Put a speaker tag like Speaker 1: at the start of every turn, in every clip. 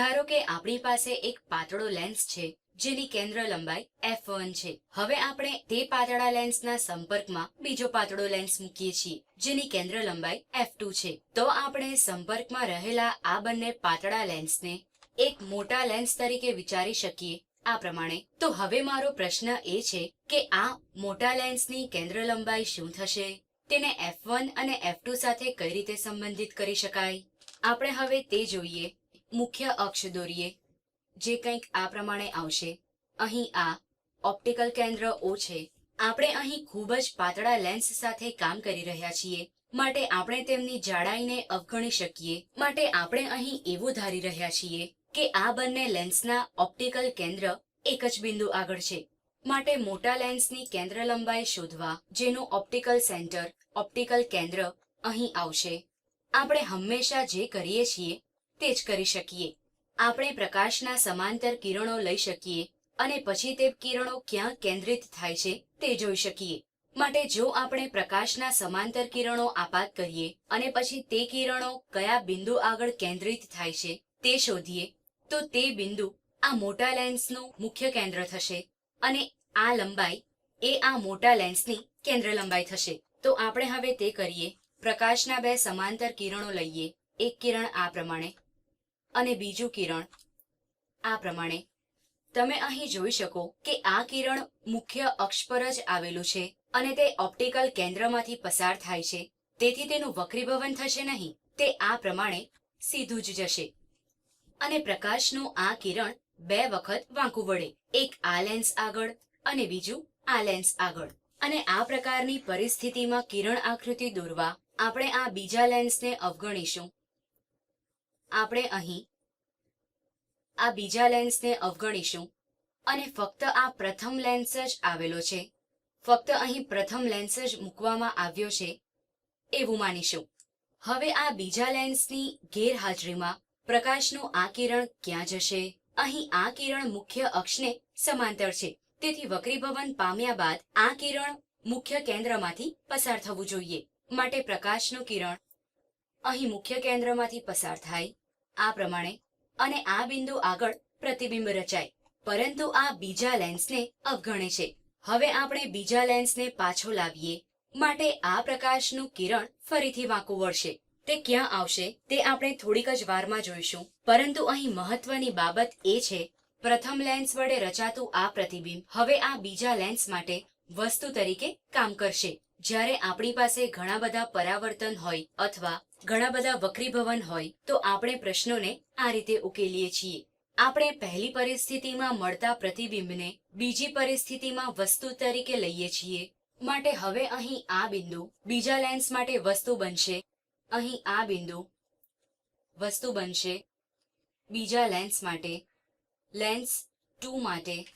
Speaker 1: ધારો કે આપણી પાસે એક પાતળો લેન્સ છે, જેની કેન્દ્ર લંબાઈ એફ વન છે. હવે આપણે તે પાતળા લેન્સના સંપર્કમાં બીજો પાતળો લેન્સ મૂકીએ છીએ, જેની કેન્દ્ર લંબાઈ એફ ટુ છે. તો આપણે સંપર્કમાં રહેલા આ બંને પાતળા લેન્સને એક મોટા લેન્સ તરીકે વિચારી શકીએ, આ પ્રમાણે. તો હવે મારો પ્રશ્ન એ છે કે આ મોટા લેન્સની કેન્દ્ર લંબાઈ શું થશે? તેને એફ વન અને F2 સાથે કઈ રીતે સંબંધિત કરી શકાય? આપણે હવે તે જોઈએ. મુખ્ય અક્ષ દોરીએ, જે કંઈક આ પ્રમાણે આવશે. અહીં આ ઓપ્ટિકલ કેન્દ્ર ઓ છે. આપણે અહીં ખૂબ જ પાતળા લેન્સ સાથે કામ કરી રહ્યા છીએ. માટે આપણે તેમની જાડાઈને અવગણી શકીએ. માટે આપણે અહીં એવું ધારી રહ્યા છીએ કે આ બંને લેન્સના ઓપ્ટિકલ કેન્દ્ર એક જ બિંદુ આગળ છે. માટે મોટા લેન્સની કેન્દ્ર લંબાઈ શોધવા જેનું ઓપ્ટિકલ સેન્ટર ઓપ્ટિકલ કેન્દ્ર અહીં આવશે. આપણે હંમેશા જે કરીએ છીએ તે જ કરી શકીએ. આપણે પ્રકાશના સમાંતર કિરણો લઈ શકીએ અને પછી તે કિરણો ક્યાં કેન્દ્રિત થાય છે તે જોઈ શકીએ. માટે જો આપણે પ્રકાશના સમાંતર કિરણો આપાત કરીએ અને પછી તે કિરણો કયા બિંદુ આગળ કેન્દ્રિત થાય છે તે શોધીએ, તો તે બિંદુ આ મોટા લેન્સનું મુખ્ય કેન્દ્ર થશે અને આ લંબાઈ એ આ મોટા લેન્સની કેન્દ્ર લંબાઈ થશે. તો આપણે હવે તે કરીએ. પ્રકાશના બે સમાંતર કિરણો લઈએ. એક કિરણ આ પ્રમાણે અને બીજું કિરણ. આ પ્રમાણે, તમે અહીં જોઈ શકો કે આ કિરણ મુખ્ય અક્ષ પર જ આવેલું છે અને તે ઓપ્ટિકલ કેન્દ્રમાંથી પસાર થાય છે. તેથી તેનું વક્રીભવન થશે નહીં. તે આ પ્રમાણે સીધું જ જશે. અને પ્રકાશનું આ કિરણ બે વખત વાંકું વળે. એક આ લેન્સ આગળ અને બીજું આ લેન્સ આગળ. અને આ પ્રકારની પરિસ્થિતિમાં કિરણ આકૃતિ દોરવા આપણે આ બીજા લેન્સને અવગણીશું. આપણે અહીં આ બીજા લેન્સને અવગણીશું અને ફક્ત આ પ્રથમ લેન્સ જ આવેલો છે. ફક્ત અહીં પ્રથમ લેન્સ જ મૂકવામાં આવ્યો છે એવું માનીશું. હવે આ બીજા લેન્સની ગેરહાજરીમાં પ્રકાશનું આ કિરણ ક્યાં જશે? અહીં આ કિરણ મુખ્ય અક્ષને સમાંતર છે. તેથી વક્રીભવન પામ્યા બાદ આ કિરણ મુખ્ય કેન્દ્રમાંથી પસાર થવું જોઈએ. માટે પ્રકાશનું કિરણ અહીં મુખ્ય કેન્દ્રમાંથી પસાર થાય આ પ્રમાણે અને આ બિંદુ આગળ પ્રતિબિંબ રચાય. પરંતુ આ બીજા લેન્સને અવગણે છે. હવે આપણે બીજા લેન્સને પાછો લાવીએ. માટે આ પ્રકાશનું કિરણ ફરીથી વાંકું વળશે. તે ક્યાં આવશે તે આપણે થોડીક જ વારમાં જોઈશું. પરંતુ અહીં મહત્વની બાબત એ છે. પ્રથમ લેન્સ વડે રચાતું આ પ્રતિબિંબ હવે આ બીજા લેન્સ માટે વસ્તુ તરીકે કામ કરશે. જ્યારે આપણી પાસે ઘણા બધા પરાવર્તન હોય અથવા ઘણા બધા વક્રીભવન હોય, તો આપણે પ્રશ્નોને આ રીતે ઉકેલીએ છીએ. આપણે પહેલી પરિસ્થિતિમાં મળતા પ્રતિબિંબને બીજી પરિસ્થિતિમાં વસ્તુ તરીકે લઈએ છીએ. માટે હવે અહીં આ બિંદુ બીજા લેન્સ માટે વસ્તુ બનશે. અહીં આ બિંદુ વસ્તુ બનશે. બીજા લેન્સ માટે, લેન્સ ટુ માટે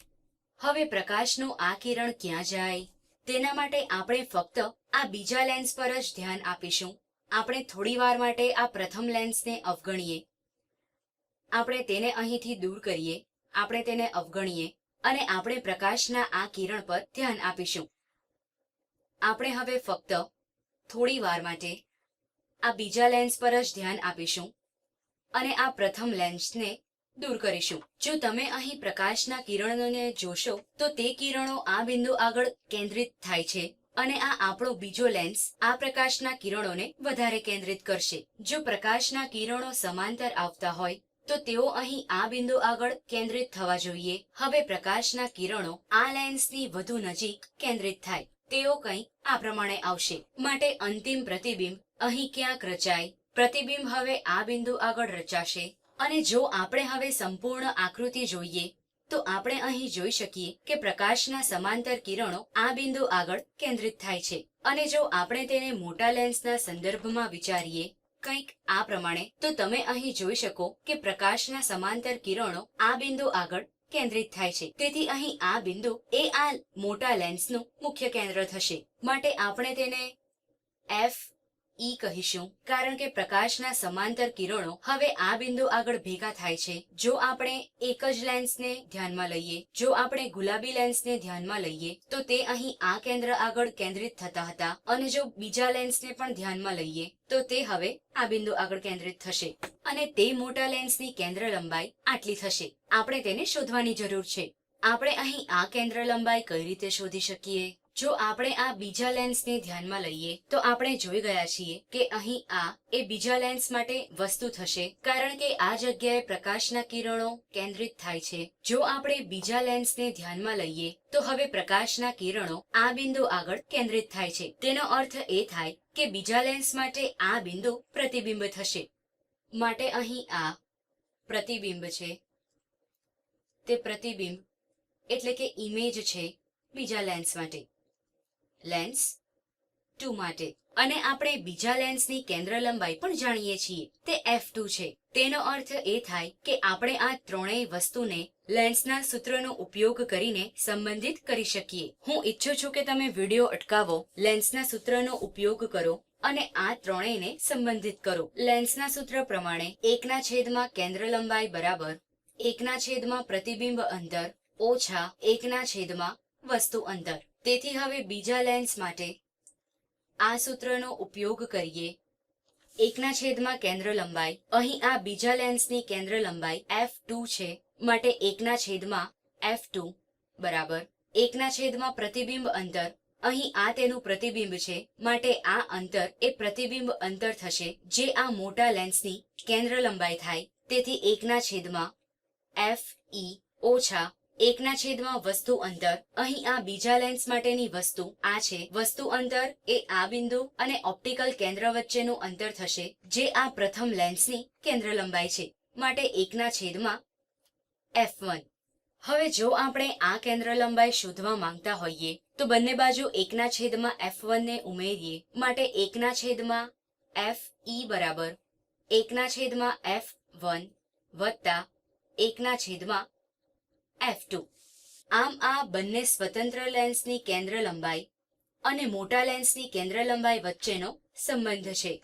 Speaker 1: હવે પ્રકાશનું આ કિરણ ક્યાં જાય? તેના માટે આપણે ફક્ત આ બીજા લેન્સ પર જ ધ્યાન આપીશું. આપણે થોડી વાર માટે આ પ્રથમ લેન્સને અવગણીએ. આપણે તેને અહીંથી દૂર કરીએ. આપણે તેને અવગણીએ અને આપણે પ્રકાશના આ કિરણ પર ધ્યાન આપીશું. આપણે હવે ફક્ત થોડી વાર માટે આ બીજા લેન્સ પર જ ધ્યાન આપીશું અને આ પ્રથમ લેન્સને દૂર કરીશું. જો તમે અહીં પ્રકાશના કિરણોને જોશો, તો તે કિરણો આ બિંદુ આગળ કેન્દ્રિત થાય છે અને આ આપણો બીજો લેન્સ આ પ્રકાશના કિરણોને વધારે કેન્દ્રિત કરશે. જો પ્રકાશના કિરણો સમાંતર આવતા હોય, તો તેઓ અહીં આ બિંદુ આગળ કેન્દ્રિત થવા જોઈએ. હવે પ્રકાશના કિરણો આ લેન્સની વધુ નજીક કેન્દ્રિત થાય. તેઓ કંઈ આ પ્રમાણે આવશે. માટે અંતિમ પ્રતિબિંબ અહીં ક્યાંક રચાય. પ્રતિબિંબ હવે આ બિંદુ આગળ રચાશે. અને જો આપણે હવે સંપૂર્ણ આકૃતિ જોઈએ, તો આપણે અહીં જોઈ શકીએ કે પ્રકાશના સમાંતર કિરણો આ બિંદુ આગળ કેન્દ્રિત થાય છે. અને જો આપણે તેને મોટા લેન્સના સંદર્ભમાં વિચારીએ કંઈક આ પ્રમાણે, તો તમે અહીં જોઈ શકો કે પ્રકાશના સમાંતર કિરણો આ બિંદુ આગળ કેન્દ્રિત થાય છે. તેથી અહીં આ બિંદુ એ આ મોટા લેન્સનું મુખ્ય કેન્દ્ર થશે. માટે આપણે તેને એફ ઈ કહીશું, કારણ કે પ્રકાશના સમાંતર કિરણો હવે આ બિંદુ આગળ ભેગા થાય છે. જો આપણે એક જ લેન્સને ધ્યાનમાં લઈએ, જો આપણે ગુલાબી લેન્સને ધ્યાનમાં લઈએ, તો તે અહીં આ કેન્દ્ર આગળ કેન્દ્રિત થતા હતા. અને જો બીજા લેન્સને પણ ધ્યાનમાં લઈએ, તો તે હવે આ બિંદુ આગળ કેન્દ્રિત થશે. અને તે મોટા લેન્સની કેન્દ્ર લંબાઈ આટલી થશે. આપણે તેને શોધવાની જરૂર છે. આપણે અહીં આ કેન્દ્ર લંબાઈ કઈ રીતે શોધી શકીએ? જો આપણે આ બીજા લેન્સને ધ્યાનમાં લઈએ, તો આપણે જોઈ ગયા છીએ કે અહીં આ એ બીજા લેન્સ માટે વસ્તુ થશે, કારણ કે આ જગ્યાએ પ્રકાશના કિરણો કેન્દ્રિત થાય છે. જો આપણે બીજા લેન્સને ધ્યાનમાં લઈએ, તો હવે પ્રકાશના કિરણો આ બિંદુ આગળ કેન્દ્રિત થાય છે. તેનો અર્થ એ થાય કે બીજા લેન્સ માટે આ બિંદુ પ્રતિબિંબ થશે. માટે અહીં આ પ્રતિબિંબ છે. તે પ્રતિબિંબ એટલે કે ઇમેજ છે બીજા લેન્સ માટે. લેન્સ ટુ માટે. અને આપણે બીજા લેન્સની કેન્દ્ર લંબાઈ પણ જાણીએ છીએ. તે એફ ટુ છે. તેનો અર્થ એ થાય કે આપણે આ ત્રણેય વસ્તુને લેન્સના સૂત્રનો ઉપયોગ કરીને સંબંધિત કરી શકીએ. હું ઈચ્છું છું કે તમે વિડિયો અટકાવો, લેન્સના સૂત્રનો ઉપયોગ કરો અને આ ત્રણેયને સંબંધિત કરો. લેન્સના સૂત્ર પ્રમાણે એકના છેદમાં કેન્દ્ર લંબાઈ બરાબર એકના છેદમાં પ્રતિબિંબ અંતર ઓછા એકના છેદમાં વસ્તુ અંતર. તેથી હવે બીજા લેન્સ માટે આ સૂત્રનો ઉપયોગ કરીએ. એકના છેદમાં કેન્દ્ર લંબાઈ. અહીં આ બીજા લેન્સની કેન્દ્ર લંબાઈ એફ ટુ છે, માટે એકના છેદમાં એફ ટુ બરાબર. એકના છેદમાં પ્રતિબિંબ અંતર. અહીં આ તેનું પ્રતિબિંબ છે, માટે આ અંતર એ પ્રતિબિંબ અંતર થશે, જે આ મોટા લેન્સની કેન્દ્ર લંબાઈ થાય. તેથી એકના છેદમાં એફ ઈ ઓછા એકના છેદમાં વસ્તુ અંતર. અહીં આ બીજા લેન્સ માટેની વસ્તુ આ છે. વસ્તુ અંતર એ આ બિંદુ અને ઓપ્ટિકલ કેન્દ્ર વચ્ચેનું અંતર થશે, જે આ પ્રથમ લેન્સની કેન્દ્ર લંબાઈ છે. માટે એકના છેદમાં એફ વન હવે જો આપણે આ કેન્દ્ર લંબાઈ શોધવા માંગતા હોઈએ, તો બંને બાજુ એકના છેદમાં એફ ને ઉમેરીએ. માટે એકના છેદમાં એફ ઈ બરાબર. એકના છેદમાં એફ વન વત્તા એકના છેદમાં એફ ટુ આમ આ બંને સ્વતંત્ર લેન્સની કેન્દ્ર લંબાઈ અને મોટા લેન્સની કેન્દ્ર લંબાઈ વચ્ચેનો સંબંધ છે.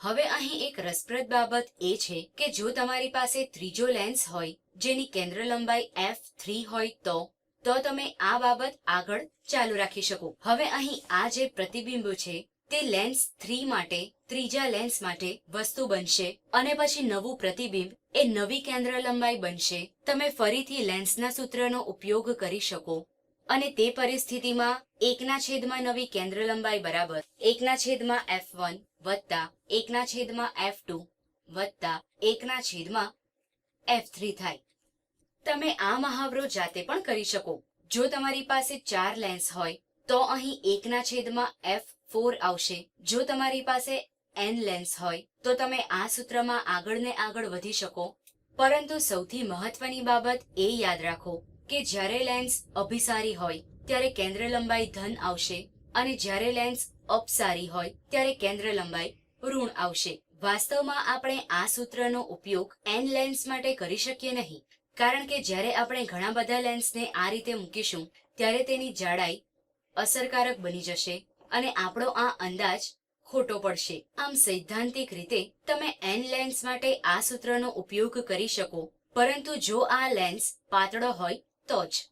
Speaker 1: હવે અહીં એક રસપ્રદ બાબત એ છે કે જો તમારી પાસે ત્રીજો લેન્સ હોય, જેની કેન્દ્ર લંબાઈ એફ થ્રી હોય તો તો તમે આ બાબત આગળ ચાલુ રાખી શકો. હવે અહીં આ જે પ્રતિબિંબ છે તે લેન્સ થ્રી માટે, ત્રીજા લેન્સ માટે વસ્તુ બનશે અને પછી નવું પ્રતિબિંબ એ નવી કેન્દ્ર લંબાઈ બનશે. તમે ફરીથી લેન્સના સૂત્રનો ઉપયોગ કરી શકો. અને તે પરિસ્થિતિમાં એકના છેદમાં નવી કેન્દ્ર લંબાઈ બરાબર, એકના છેદમાં એફ વન વત્તા, એકના છેદમાં એફ ટુ વત્તા, એકના છેદમાં એફ થ્રી થાય. તમે આ મહાવરો જાતે પણ કરી શકો. જો તમારી પાસે ચાર લેન્સ હોય તો અહીં એકના છેદમાં એફ ફોર આવશે. જો તમારી પાસે એન લેન્સ હોય, તો તમે આ સૂત્રમાં આગળ ને આગળ વધી શકો. પરંતુ સૌથી મહત્વની બાબત એ યાદ રાખો કે જ્યારે લેન્સ અભિસારી હોય, ત્યારે કેન્દ્ર લંબાઈ ધન આવશે અને જ્યારે લેન્સ અપસારી હોય, ત્યારે કેન્દ્ર લંબાઈ ઋણ આવશે. વાસ્તવમાં આપણે આ સૂત્રનો ઉપયોગ એન લેન્સ માટે કરી શકીએ નહીં. કારણ કે જ્યારે આપણે ઘણા બધા લેન્સને આ રીતે મૂકીશું, ત્યારે તેની જાડાઈ અસરકારક બની જશે અને આપણો આ અંદાજ ખોટો પડશે. આમ સૈદ્ધાંતિક રીતે તમે એન લેન્સ માટે આ સૂત્રનો ઉપયોગ કરી શકો, પરંતુ જો આ લેન્સ પાતળો હોય તો જ.